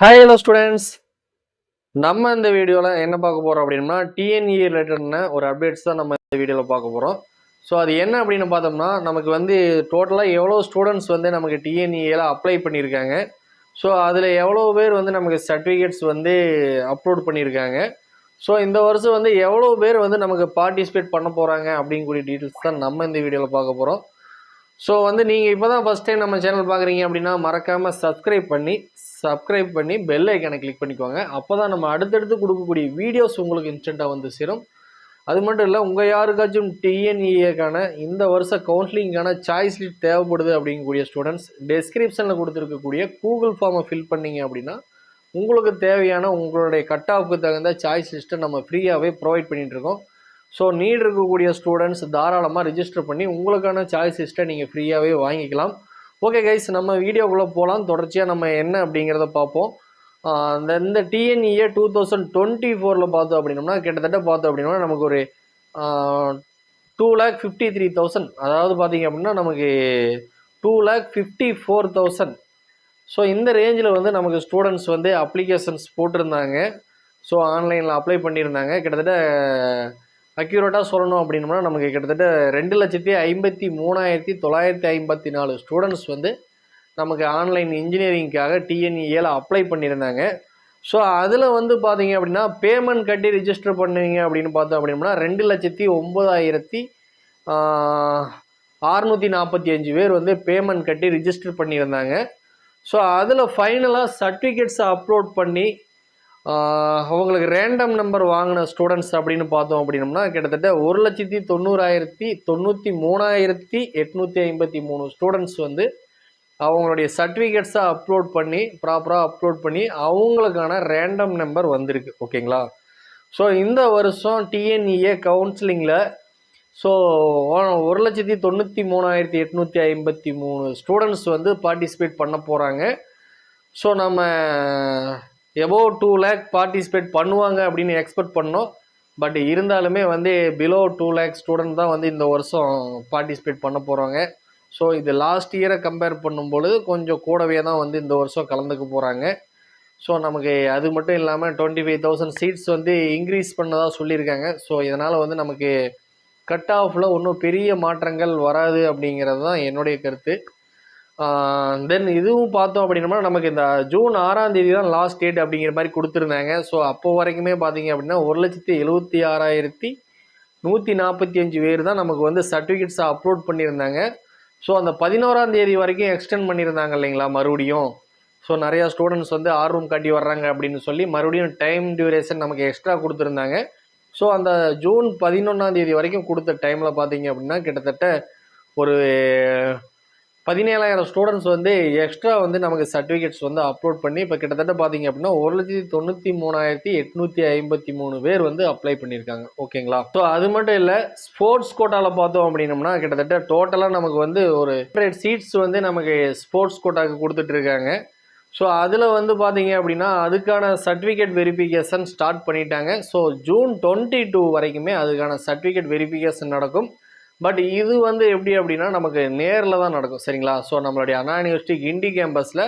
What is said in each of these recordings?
Hi hello students நம்ம இந்த வீடியோவில் என்ன பார்க்க போகிறோம் அப்படின்னா டிஎன்இ ரிலேட்டட்ன ஒரு அப்டேட்ஸ் தான் நம்ம இந்த வீடியோவில் பார்க்க போகிறோம் ஸோ அது என்ன அப்படின்னு பார்த்தோம்னா நமக்கு வந்து டோட்டலாக எவ்வளோ ஸ்டூடெண்ட்ஸ் வந்து நமக்கு டிஎன்இஏல அப்ளை பண்ணியிருக்காங்க. ஸோ அதில் எவ்வளோ பேர் வந்து நமக்கு சர்டிஃபிகேட்ஸ் வந்து அப்லோட் பண்ணியிருக்காங்க. ஸோ இந்த வருஷம் வந்து எவ்வளோ பேர் வந்து நமக்கு பார்ட்டிசிபேட் பண்ண போகிறாங்க அப்படிங்கக்கூடிய டீட்டெயில்ஸ் தான் நம்ம இந்த வீடியோவில் பார்க்க போகிறோம் ஸோ வந்து நீங்கள் இப்போ தான் ஃபஸ்ட் டைம் நம்ம சேனல் பார்க்குறீங்க அப்படின்னா மறக்காமல் சப்ஸ்கிரைப் பண்ணி சப்ஸ்கிரைப் பண்ணி பெல் ஐக்கனை கிளிக் பண்ணிக்கோங்க. அப்போ தான் நம்ம அடுத்தடுத்து கொடுக்கக்கூடிய வீடியோஸ் உங்களுக்கு இன்ஸ்டண்ட்டாக வந்து சேரும். அது மட்டும் இல்லை உங்கள் யாருக்காச்சும் டிஎன்இஏக்கான இந்த வருஷ கவுன்சிலிங்கான சாய்ஸ் லிட் தேவைப்படுது அப்படிங்கக்கூடிய ஸ்டூடெண்ட்ஸ் டெஸ்கிரிப்ஷனில் கொடுத்துருக்கக்கூடிய கூகுள் ஃபார்மை ஃபில் பண்ணீங்க அப்படின்னா உங்களுக்கு தேவையான உங்களுடைய கட் ஆஃப்க்கு தகுந்த சாய்ஸ் லிஸ்ட்டை நம்ம ஃப்ரீயாகவே ப்ரொவைட் பண்ணிகிட்ருக்கோம் ஸோ நீட் இருக்கக்கூடிய ஸ்டூடெண்ட்ஸ் தாராளமாக ரிஜிஸ்டர் பண்ணி உங்களுக்கான சாய்ஸ் லிஸ்ட்டை நீங்கள் ஃப்ரீயாகவே வாங்கிக்கலாம். ஓகே கைஸ் நம்ம வீடியோக்குள்ளே போகலாம் தொடர்ச்சியாக நம்ம என்ன அப்படிங்கிறத பார்ப்போம். அந்த இந்த டிஎன்இஏ டூ தௌசண்ட் டுவெண்ட்டி ஃபோரில் பார்த்தோம் அப்படின்னோம்னா கிட்டத்தட்ட பார்த்தோம் அப்படின்னா நமக்கு ஒரு two lakh fifty three thousand அதாவது பார்த்திங்க அப்படின்னா நமக்கு two lakh fifty four thousand so இந்த ரேஞ்சில் வந்து நமக்கு ஸ்டூடெண்ட்ஸ் வந்து அப்ளிகேஷன்ஸ் போட்டிருந்தாங்க. ஸோ ஆன்லைனில் அப்ளை பண்ணியிருந்தாங்க. கிட்டத்தட்ட அக்யூரேட்டாக சொல்லணும் அப்படின்னா நமக்கு கிட்டத்தட்ட ரெண்டு லட்சத்தி ஐம்பத்தி மூணாயிரத்தி தொள்ளாயிரத்தி ஐம்பத்தி நாலு ஸ்டூடெண்ட்ஸ் வந்து நமக்கு ஆன்லைன் இன்ஜினியரிங்க்காக டிஎன்இஏல அப்ளை பண்ணியிருந்தாங்க. ஸோ அதில் வந்து பார்த்தீங்க அப்படின்னா பேமெண்ட் கட்டி ரிஜிஸ்டர் பண்ணுவீங்க அப்படின்னு பார்த்தோம் அப்படின்னா ரெண்டு லட்சத்தி ஒம்பதாயிரத்தி அறுநூற்றி நாற்பத்தி அஞ்சு பேர் வந்து பேமெண்ட் கட்டி ரிஜிஸ்டர் பண்ணியிருந்தாங்க. ஸோ அதில் ஃபைனலாக சர்டிஃபிகேட்ஸை அப்லோட் பண்ணி அவங்களுக்கு ரேண்டம் நம்பர் வாங்கின ஸ்டூடெண்ட்ஸ் அப்படின்னு பார்த்தோம் அப்படின்னம்னா கிட்டத்தட்ட ஒரு லட்சத்தி தொண்ணூறாயிரத்தி தொண்ணூற்றி மூணாயிரத்தி எட்நூற்றி ஐம்பத்தி மூணு ஸ்டூடெண்ட்ஸ் வந்து அவங்களுடைய சர்டிஃபிகேட்ஸை அப்லோட் பண்ணி ப்ராப்பராக அப்லோட் பண்ணி அவங்களுக்கான ரேண்டம் நம்பர் வந்திருக்கு ஓகேங்களா ஸோ இந்த வருஷம் டிஎன்இஏ கவுன்சிலிங்கில் ஸோ ஒரு லட்சத்தி தொண்ணூற்றி மூணாயிரத்தி எட்நூற்றி ஐம்பத்தி மூணு ஸ்டூடெண்ட்ஸ் வந்து பார்ட்டிசிபேட் பண்ண போகிறாங்க ஸோ நம்ம எபோவ் டூ லேக் பார்ட்டிசிபேட் பண்ணுவாங்க அப்படின்னு எக்ஸ்பெக்ட் பண்ணோம். பட் இருந்தாலுமே வந்து பிலோ டூ லேக் ஸ்டூடெண்ட் தான் வந்து இந்த வருஷம் பார்ட்டிசிபேட் பண்ண போகிறாங்க ஸோ இது லாஸ்ட் இயரை கம்பேர் பண்ணும்பொழுது கொஞ்சம் கூடவே தான் வந்து இந்த வருஷம் கலந்துக்க போகிறாங்க ஸோ நமக்கு அது மட்டும் இல்லாமல் டுவெண்ட்டி ஃபைவ் தௌசண்ட் சீட்ஸ் வந்து இன்க்ரீஸ் பண்ணதாக சொல்லியிருக்காங்க. ஸோ இதனால் வந்து நமக்கு கட் ஆஃபில் ஒன்றும் பெரிய மாற்றங்கள் வராது அப்படிங்கிறது தான் என்னுடைய கருத்து. தென் இதுவும் பார்த்தோம் அப்படின்னா நமக்கு இந்த ஜூன் ஆறாம் தேதி தான் லாஸ்ட் டேட் அப்படிங்கிற மாதிரி கொடுத்துருந்தாங்க. ஸோ அப்போ வரைக்குமே பார்த்தீங்க அப்படின்னா ஒரு லட்சத்தி எழுபத்தி ஆறாயிரத்தி நூற்றி நாற்பத்தி அஞ்சு பேர் தான் நமக்கு வந்து சர்டிஃபிகேட்ஸை அப்லோட் பண்ணியிருந்தாங்க. ஸோ அந்த பதினோராம் தேதி வரைக்கும் எக்ஸ்டெண்ட் பண்ணியிருந்தாங்க இல்லைங்களா மறுபடியும்? ஸோ நிறையா ஸ்டூடெண்ட்ஸ் வந்து ஆர்வம் காட்டி வர்றாங்க அப்படின்னு சொல்லி மறுபடியும் டைம் டியூரேஷன் நமக்கு எக்ஸ்ட்ரா கொடுத்துருந்தாங்க. ஸோ அந்த ஜூன் பதினொன்றாம் தேதி வரைக்கும் கொடுத்த டைமில் பார்த்தீங்க அப்படின்னா கிட்டத்தட்ட ஒரு பதினேழாயிரம் ஸ்டூடெண்ட்ஸ் வந்து எக்ஸ்ட்ரா வந்து நமக்கு சர்டிஃபிகேட்ஸ் வந்து அப்லோட் பண்ணி இப்போ கிட்டத்தட்ட பார்த்தீங்க அப்படின்னா ஒரு லட்சத்தி தொண்ணூற்றி மூணாயிரத்தி எட்நூற்றி ஐம்பத்தி மூணு பேர் வந்து அப்ளை பண்ணியிருக்காங்க. ஓகேங்களா ஸோ அது மட்டும் இல்லை ஸ்போர்ட்ஸ் கோட்டாவில் பார்த்தோம் அப்படின்னம்னா கிட்டத்தட்ட டோட்டலாக நமக்கு வந்து ஒரு ஹண்ட்ரட் சீட்ஸ் வந்து நமக்கு ஸ்போர்ட்ஸ் கோட்டாக்கு கொடுத்துட்ருக்காங்க ஸோ அதில் வந்து பார்த்தீங்க அப்படின்னா அதுக்கான சர்டிஃபிகேட் வெரிஃபிகேஷன் ஸ்டார்ட் பண்ணிட்டாங்க. ஸோ ஜூன் டுவெண்ட்டி டூ வரைக்குமே அதுக்கான சர்டிஃபிகேட் வெரிஃபிகேஷன் நடக்கும். பட் இது வந்து எப்படி அப்படின்னா நமக்கு நேரில் தான் நடக்கும் சரிங்களா? ஸோ நம்மளுடைய அண்ணா யூனிவர்சிட்டி கிண்டி கேம்பஸில்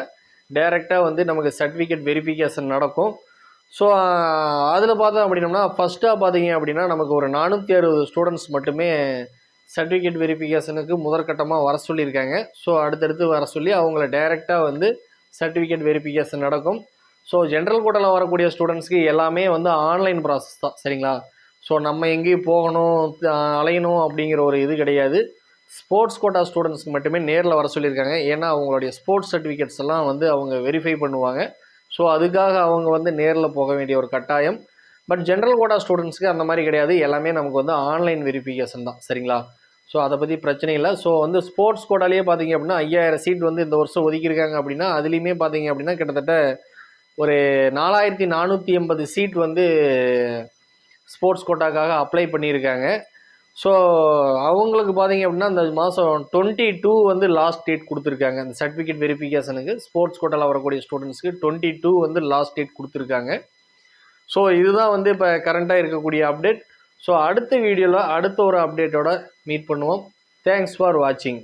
டைரெக்டாக வந்து நமக்கு சர்டிஃபிகேட் வெரிஃபிகேஷன் நடக்கும். ஸோ அதில் பார்த்தோம் அப்படின்னம்னா ஃபஸ்ட்டாக பார்த்தீங்க அப்படின்னா நமக்கு ஒரு நானூற்றி அறுபது ஸ்டூடெண்ட்ஸ் மட்டுமே சர்டிஃபிகேட் வெரிஃபிகேஷனுக்கு முதற்கட்டமாக வர சொல்லியிருக்காங்க. ஸோ அடுத்தடுத்து வர சொல்லி அவங்கள டைரெக்டாக வந்து சர்டிஃபிகேட் வெரிஃபிகேஷன் நடக்கும். ஸோ ஜென்ரல் கோட்டாவில் வரக்கூடிய ஸ்டூடெண்ட்ஸ்க்கு எல்லாமே வந்து ஆன்லைன் ப்ராசஸ் தான் சரிங்களா? ஸோ நம்ம எங்கேயும் போகணும் அலையணும் அப்படிங்கிற ஒரு இது கிடையாது. ஸ்போர்ட்ஸ் கோட்டா ஸ்டூடெண்ட்ஸ்க்கு மட்டுமே நேரில் வர சொல்லியிருக்காங்க. ஏன்னா அவங்களுடைய ஸ்போர்ட்ஸ் சர்டிஃபிகேட்ஸ் எல்லாம் வந்து அவங்க வெரிஃபை பண்ணுவாங்க. ஸோ அதுக்காக அவங்க வந்து நேரில் போக வேண்டிய ஒரு கட்டாயம். பட் ஜென்ரல் கோட்டா ஸ்டூடெண்ட்ஸ்க்கு அந்த மாதிரி கிடையாது. எல்லாமே நமக்கு வந்து ஆன்லைன் வெரிஃபிகேஷன் தான். சரிங்களா? ஸோ அதை பற்றி பிரச்சனை இல்லை. ஸோ வந்து ஸ்போர்ட்ஸ் கோட்டாலேயே பார்த்தீங்க அப்படின்னா ஐயாயிரம் சீட் வந்து இந்த வருஷம் ஒதுக்கியிருக்காங்க அப்படின்னா அதுலேயுமே பார்த்தீங்க அப்படின்னா கிட்டத்தட்ட ஒரு நாலாயிரத்தி நானூற்றி எண்பது சீட் வந்து ஸ்போர்ட்ஸ் கோட்டாக்காக அப்ளை பண்ணியிருக்காங்க. ஸோ அவங்களுக்கு பார்த்தீங்க அப்படின்னா இந்த மாதம் டுவெண்ட்டி டூ வந்து லாஸ்ட் டேட் கொடுத்துருக்காங்க. அந்த சர்டிஃபிகேட் வெரிஃபிகேஷனுக்கு ஸ்போர்ட்ஸ் கோட்டாவில் வரக்கூடிய ஸ்டூடெண்ட்ஸ்க்கு டுவெண்ட்டி டூ வந்து லாஸ்ட் டேட் கொடுத்துருக்காங்க. ஸோ இதுதான் வந்து இப்போ கரண்ட்டாக இருக்கக்கூடிய அப்டேட் ஸோ அடுத்த வீடியோவில் அடுத்த ஒரு அப்டேட்டோட மீட் பண்ணுவோம். தேங்க்ஸ் ஃபார் வாட்சிங்